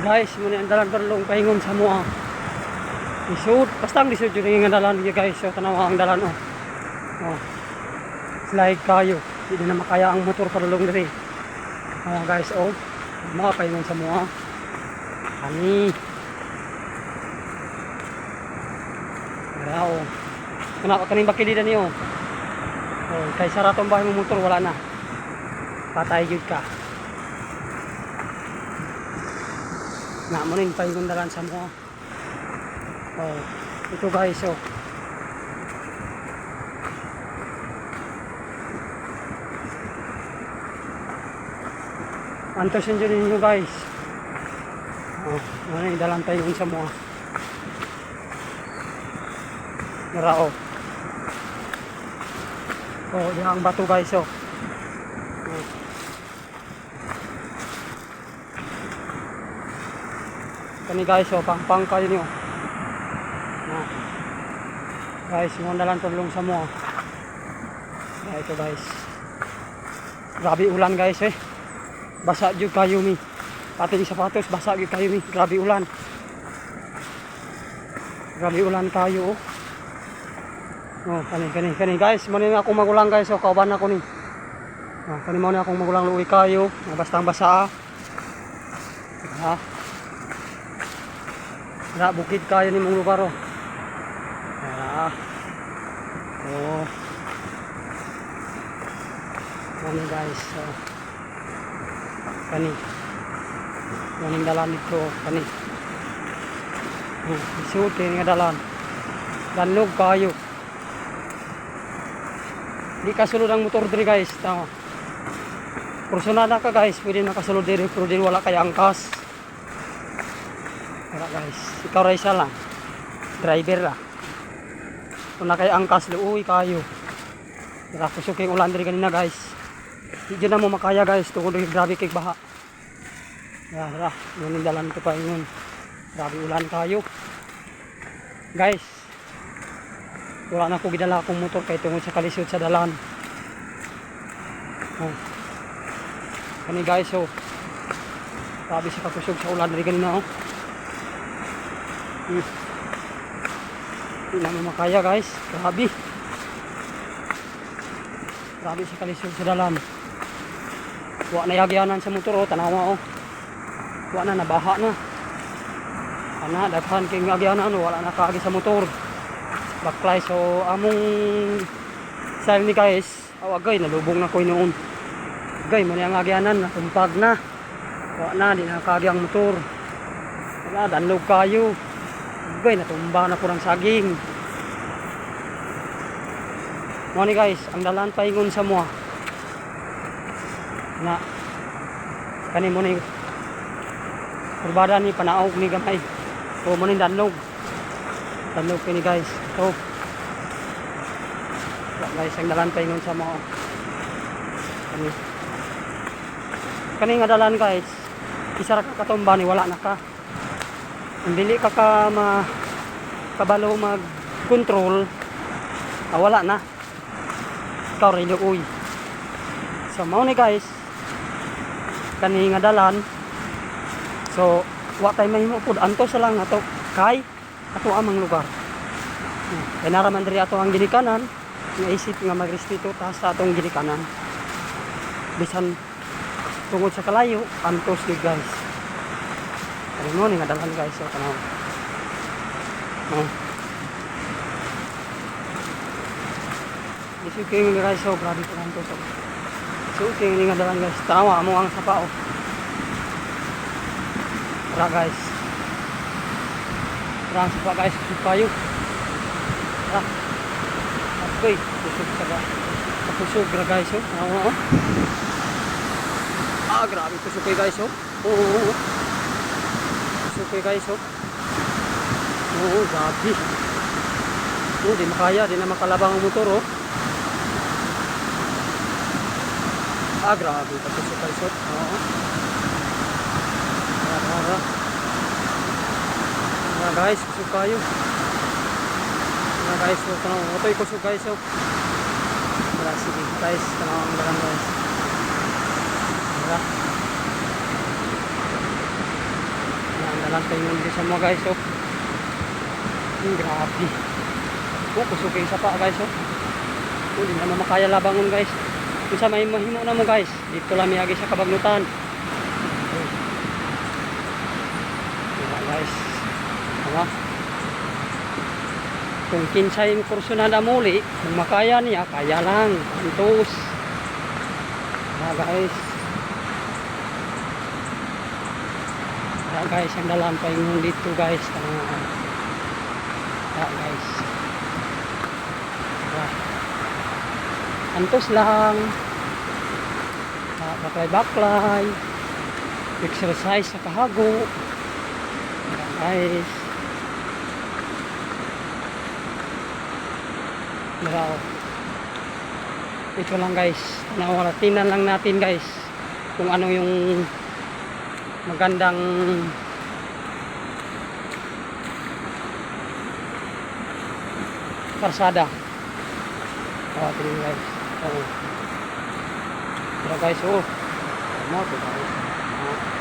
Guys, muna ang dalan barlong pahingon sa mua. Isud, basta ang lisod yun yung dalan niya guys. So, tanawa ang dalan oh. Oh. Slide kayo. Hindi na makaya ang motor parlong diri. Oh guys, oh. Mga pahingon sa mua. Ani. Wala oh. Kana kaning bakilida niyo. Oh, kay saratong bahay mo motor wala na. Patay gyud ka. Na mo ning pahingon dalan sa mua. Oh, ito guys, oh. Antosin dyan ninyo guys. Oh, ano yung dalang tayo sa mga. Narao. Oh, di ang bato guys oh. Oh. Kani guys oh, pang pang kayo niyo. Ah. Guys, mo na lang tulong sa mo. Ah, ito guys. Grabe ulan guys eh. Basa jud kayo mi. Pati sapatos basa jud kayo mi. Grabe ulan. Grabe ulan kayo oh. Oh, kani kani kani guys, mo ni ako magulang guys, oh, kauban ako ni. Ah, kani mo ni akong magulang luwi kayo, ah, basta ang basa. Ha? Na bukid kayo ni mong lugar oh. Ah. Oh. Kani guys, oh. Kani. Kaning dalan dito, kani. Oh, isuot kayo nga dalan. Danlog kayo. Di kasulod ang motor diri guys. Tama. Personal na ka guys, pwede makasulod diri pero di wala kay angkas. Wala guys. Ikaw ra lang. Driver ra. Kung na kay angkas luoy kayo. Dira kusog kay ulan diri kanina guys. Di dyan na mo makaya guys, tungkol diri grabe kay baha. Ya, ra, yun dalan ko pa yun. Grabe ulan kayo. Guys, wala na ko gidala akong motor kay tungod sa kalisod sa dalan oh. kani guys oh grabe sa kakusog sa ulan rin kanina oh. Hindi namin makaya guys. Grabe. Grabe sa kalisod sa dalan. Wala na yagyanan sa motor oh. Tanawa oh. Wala na nabaha na. Ana daghan kay yagyanan wala na kaagi sa motor. Backfly so among style ni guys. Awagay nalubong na ko noon. Gay mo ang agyanan natumpag na. Wa na di na kagi ang motor. Wala danlog kayo gay natumba na ko ng saging mo ni guys ang dalan paingon sa mua na kani mo ni kurbada ni panaog ni gamay o mo ni danlog Tanong kini guys. Wala guys, ang dalan nun sa mga kani. Kani nga dalan guys. Isa ra ka katumba ni wala na ka. Dili ka ka ma kabalo mag control ah, wala na. Ikaw rin uy. So mao ni guys. Kani nga dalan. So wa tay mahimo pud anto sa lang ato kay ato amang lugar. Hmm. Kaya naraman diri ato ang ginikanan, nga isip nga magrespeto ta sa atong ginikanan. Bisan tungod sa kalayo, antos ni guys. Ano mo ni nga guys so tanaw. Oh. Isu kay nga guys so grabe ko antos. So. So kay nga dalhan guys, tawa mo ang sapa oh. Tara guys. Tara sa guys, kusog kayo. Tara. Okay, kusog sa ga. Kusog guys, oh. Oo. Ah, grabe kusog kayo guys, oh. Oo, oo, oo. Kayo guys, oh. Oo, grabe. Oo, di makaya, di na makalabang ang motor, oh. Ah, grabe, kusog guys, oh. Oo. Tara, tara. Mga guys, kusog kayo. Mga guys, so, tanong, ito kusog guys, so. Wala, sige, guys, tanong guys. Wala. Dalan tayo nung sa mga guys, oh. Hmm, grabe. Oh, kusog kayo sa pa, guys, oh. Oh, di naman makaya labangon, guys. Kung sa may mahimo na mo, guys. Dito lang miyagi sa kabagnutan. Oh. Diba, guys. Diba? Kung kinsay yung kurso na namuli, kung makaya niya, kaya lang. Antos. Diba, guys. Diba, guys, ang dalampay mo dito, guys. Tangan. Diba, guys. Diba? Antos lang. Ah, Baklay-baklay. Exercise sa kahago. Guys. Diba, oh. Ito lang guys. Nawalatinan lang natin guys. Kung ano yung magandang karsada. Oh, tingnan guys. Oh. Pero guys, oh. Ano, guys. Ah.